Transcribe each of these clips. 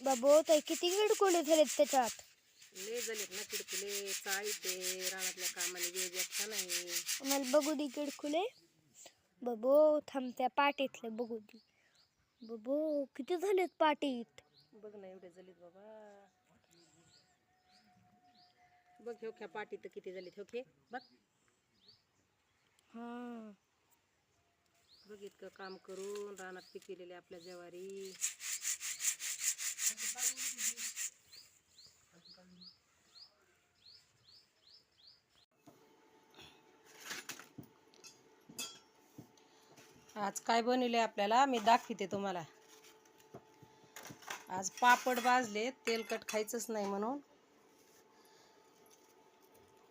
बाबो ताई किती किडकुले झालेत त्याच्यात? लय झालेत ना किडकुले चाळी ते रानातल्या कामाने वेळ जास्त नाही. मला बघू दे किडकुले. बाबो थांब त्या पाटीतले बघू दे बाबो किती झालेत पाटीत बघ ना एवढे झालेत बाबा. बघ ह्या पाटी तर किती झालीत होके बघ. हा. बघ इतकं काम करून रानात पिकविलेले आपल्या ज्वारी. आज काय बनवले आपल्याला? मी दाखवते तुम्हाला. आज पापड भाजले. तेलकट खायचंच नाही म्हणून.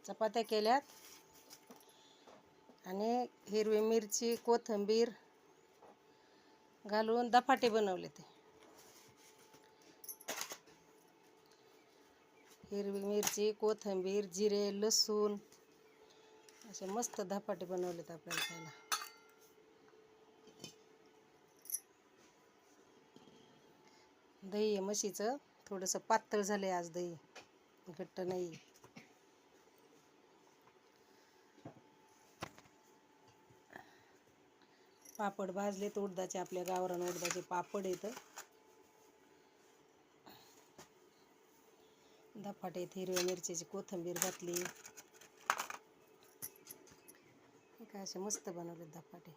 चपात्या केल्यात. आणि हिरवी मिरची कोथिंबीर घालून दपाटे बनवले ते. हिरवी मिरची कोथिंबीर जिरे लसूण असे मस्त धपाटे बनवलेत आपल्याला खायला. दही आहे म्हशीचं. थोडंसं पातळ झालं आहे आज दही. घट्ट नाही. पापड भाजलेत उडदाचे आपल्या गावरान उडदाचे पापड येतं दफाटे आहेत हिरव्या मिरचीची कोथिंबीर घातली. काय असे मस्त बनवले धपाटे.